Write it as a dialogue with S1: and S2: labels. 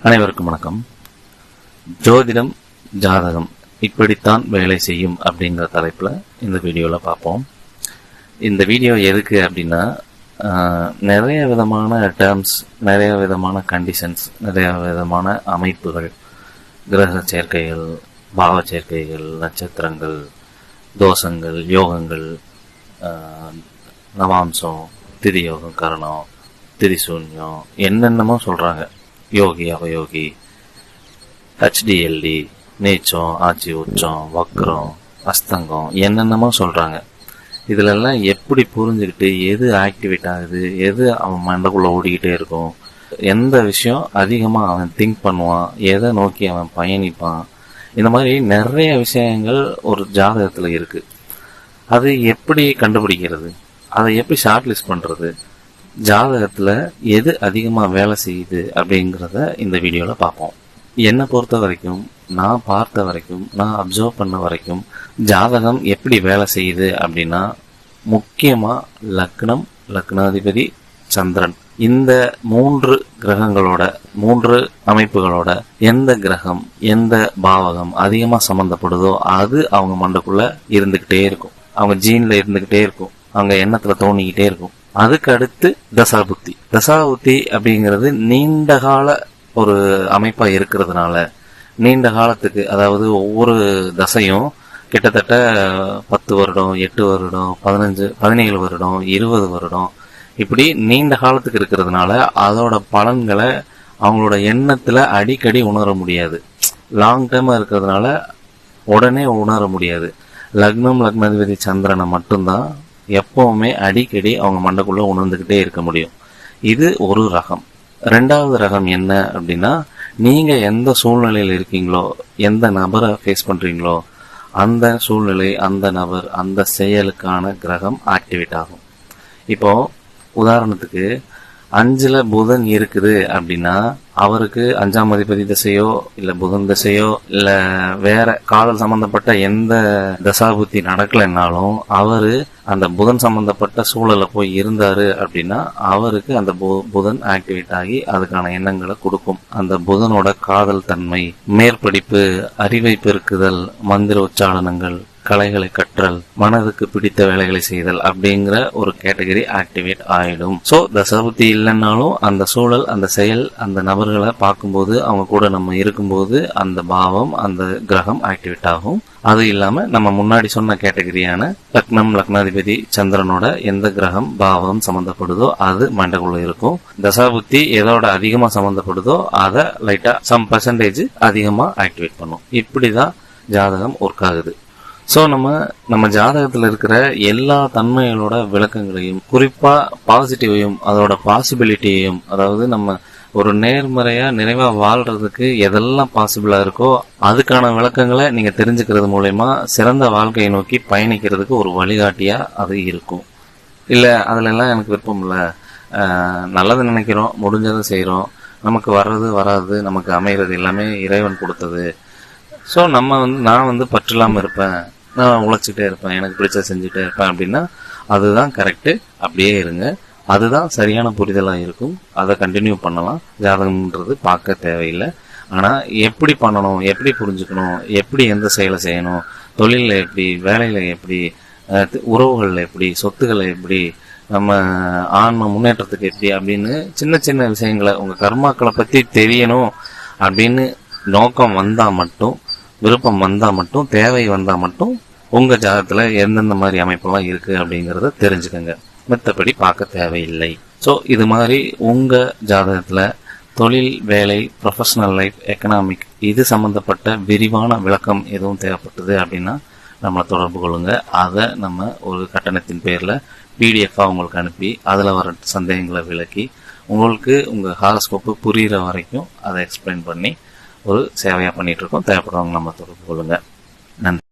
S1: அனைவருக்கும் வணக்கம். ஜோதிடம் ஜாதகம் இப்படித்தான் வேலை செய்யும் அப்படிங்கிற தலைப்பில் இந்த வீடியோவில் பார்ப்போம். இந்த வீடியோ எதுக்கு அப்படின்னா நிறைய விதமான டேர்ம்ஸ் நிறைய விதமான கண்டிஷன்ஸ் நிறைய விதமான அமைப்புகள் கிரக சேர்க்கைகள் பாவ சேர்க்கைகள் நட்சத்திரங்கள் தோஷங்கள் யோகங்கள் ஆஹ், நவாம்சம் திரியோகம் கரணம் திரிசூன்யம் என்னென்னமோ சொல்கிறாங்க யோகி அவயோகி ஹெச்டிஎல்டி நீச்சம் ஆட்சி உச்சம் வக்ரம் அஸ்தங்கம் என்னென்னமோ சொல்றாங்க. இதிலெல்லாம் எப்படி புரிஞ்சுக்கிட்டு எது ஆக்டிவேட் ஆகுது எது அவன் மண்டக்குள்ள ஓடிக்கிட்டே இருக்கும் எந்த விஷயம் அதிகமாக அவன் திங்க் பண்ணுவான் எதை நோக்கி அவன் பயணிப்பான் இந்த மாதிரி நிறைய விஷயங்கள் ஒரு ஜாதகத்துல இருக்கு. அது எப்படி கண்டுபிடிக்கிறது? அதை எப்படி ஷார்ட் லிஸ்ட் பண்றது? ஜாதகத்தில் எது அதிகமாக வேலை செய்யுது அப்படிங்கிறத இந்த வீடியோவில் பார்ப்போம். என்னை பொறுத்த வரைக்கும் நான் பார்த்த வரைக்கும் நான் அப்சர்வ் பண்ண வரைக்கும் ஜாதகம் எப்படி வேலை செய்யுது அப்படின்னா முக்கியமாக லக்னம் லக்னாதிபதி சந்திரன். இந்த மூன்று கிரகங்களோட மூன்று அமைப்புகளோட எந்த கிரகம் எந்த பாவகம் அதிகமாக சம்மந்தப்படுதோ அது அவங்க மண்டக்குள்ளே இருந்துக்கிட்டே இருக்கும். அவங்க ஜீனில் இருந்துக்கிட்டே இருக்கும். அவங்க எண்ணத்தில் தோணிக்கிட்டே இருக்கும். அதுக்கு அடுத்து தசாபுத்தி. தசாபுத்தி அப்படிங்கிறது நீண்ட கால ஒரு அமைப்பாக இருக்கிறதுனால நீண்ட காலத்துக்கு அதாவது ஒவ்வொரு தசையும் கிட்டத்தட்ட பத்து வருடம் எட்டு வருடம் பதினஞ்சு பதினேழு வருடம் இருபது வருடம் இப்படி நீண்ட காலத்துக்கு இருக்கிறதுனால அதோட பலன்களை அவங்களோட எண்ணத்தில் அடிக்கடி உணர முடியாது. லாங் டேர்மாக இருக்கிறதுனால உடனே உணர முடியாது. லக்னம் லக்னாதிபதி சந்திரனை மட்டும்தான் எப்பவுமே அடிக்கடி அவங்க மண்டக்குள்ளே உணர்ந்துக்கிட்டே இருக்க முடியும். இது ஒரு ரகம். ரெண்டாவது ரகம் என்ன அப்படின்னா நீங்கள் எந்த சூழ்நிலையில் இருக்கீங்களோ எந்த நபரை ஃபேஸ் பண்ணுறீங்களோ அந்த சூழ்நிலை அந்த நபர் அந்த செயலுக்கான கிரகம் ஆக்டிவேட் ஆகும். இப்போது உதாரணத்துக்கு அஞ்சுல புதன் இருக்குது அப்படின்னா அவருக்கு அஞ்சாம் அதிபதி திசையோ இல்ல புதன் திசையோ இல்ல வேற காதல் சம்பந்தப்பட்ட எந்த தசாபுத்தி நடக்கலைன்னாலும் அவரு அந்த புதன் சம்பந்தப்பட்ட சூழல போய் இருந்தாரு அப்படின்னா அவருக்கு அந்த பு- புதன் ஆக்டிவேட் ஆகி அதுக்கான எண்ணங்களை கொடுக்கும். அந்த புதனோட காதல் தன்மை மேற்படிப்பு அறிவை பெருக்குதல் மந்திர உச்சாரணங்கள் கலைகளை கற்றல் மனதுக்கு பிடித்த வேலைகளை செய்தல் அப்படிங்கிற ஒரு கேட்டகரி ஆக்டிவேட் ஆயிடும். சோ தசாபுத்தி இல்லைன்னாலும் அந்த சூழல் அந்த செயல் அந்த நபர்களை பார்க்கும்போது அவங்க கூட நம்ம இருக்கும்போது அந்த பாவம் அந்த கிரகம் ஆக்டிவேட் ஆகும். அது இல்லாம நம்ம முன்னாடி சொன்ன கேட்டகரியான லக்னம் லக்னாதிபதி சந்திரனோட எந்த கிரகம் பாவம் சம்பந்தப்படுதோ அது மண்டக்குள்ள இருக்கும். தசாபுத்தி எதோட அதிகமா சம்பந்தப்படுதோ அதை லைட்டா சம் பர்சன்டேஜ் அதிகமா ஆக்டிவேட் பண்ணும். இப்படிதான் ஜாதகம் ஒர்க் ஆகுது. ஸோ நம்ம நம்ம ஜாதகத்தில் இருக்கிற எல்லா தன்மைகளோட விளக்கங்களையும் குறிப்பாக பாசிட்டிவையும் அதோட பாசிபிலிட்டியையும் அதாவது நம்ம ஒரு நேர்மறையாக நிறைவாக வாழ்கிறதுக்கு எதெல்லாம் பாசிபிளாக இருக்கோ அதுக்கான விளக்கங்களை நீங்கள் தெரிஞ்சுக்கிறது மூலயமா சிறந்த வாழ்க்கையை நோக்கி பயணிக்கிறதுக்கு ஒரு வழிகாட்டியாக அது இருக்கும். இல்லை அதிலெல்லாம் எனக்கு விருப்பம் இல்லை. நல்லது நினைக்கிறோம் முடிஞ்சதை செய்கிறோம் நமக்கு வர்றது வராது நமக்கு அமைகிறது எல்லாமே இறைவன் கொடுத்தது. ஸோ நம்ம வந்து நான் வந்து பற்றலாமல் இருப்பேன். நான் உழைச்சிட்டே இருப்பேன் எனக்கு பிடிச்ச செஞ்சுட்டே இருப்பேன் அப்படின்னா அதுதான் கரெக்டு அப்படியே இருங்க. அதுதான் சரியான புரிதலாக இருக்கும். அதை கண்டினியூ பண்ணலாம். ஜாதகம்ன்றது பார்க்க தேவையில்லை. ஆனால் எப்படி பண்ணணும்? எப்படி புரிஞ்சுக்கணும்? எப்படி எந்த செயலை செய்யணும்? தொழிலில் எப்படி வேலையில் எப்படி உறவுகளில் எப்படி சொத்துக்களை எப்படி நம்ம ஆன்ம முன்னேற்றத்துக்கு எப்படி அப்படின்னு சின்ன சின்ன விஷயங்களை உங்கள் கர்மாக்களை பற்றி தெரியணும் அப்படின்னு நோக்கம் வந்தால் மட்டும் விருப்பம் வந்தால் மட்டும் தேவை வந்தால் மட்டும் உங்கள் ஜாதகத்தில் எந்தெந்த மாதிரி அமைப்பெல்லாம் இருக்குது அப்படிங்கிறத தெரிஞ்சுக்கோங்க. மத்தபடி பார்க்க தேவையில்லை. ஸோ இது மாதிரி உங்கள் ஜாதகத்தில் தொழில் வேலை ப்ரொஃபஷனல் லைஃப் எக்கனாமிக் இது சம்மந்தப்பட்ட விரிவான விளக்கம் எதுவும் தேவைப்பட்டது அப்படின்னா நம்மளை தொடர்பு கொள்ளுங்க. அதை நம்ம ஒரு கட்டணத்தின் பேரில் பிடிஎஃபாக உங்களுக்கு அனுப்பி அதில் வர சந்தேகங்களை விளக்கி உங்களுக்கு உங்கள் ஹாரஸ்கோப்பு புரிகிற வரைக்கும் அதை எக்ஸ்பிளைன் பண்ணி ஒரு சேவையாக பண்ணிகிட்ருக்கோம் இருக்கோம். தேவைப்படுறவங்க நம்ம தொடர்பு கொள்ளுங்கள் நன்றி.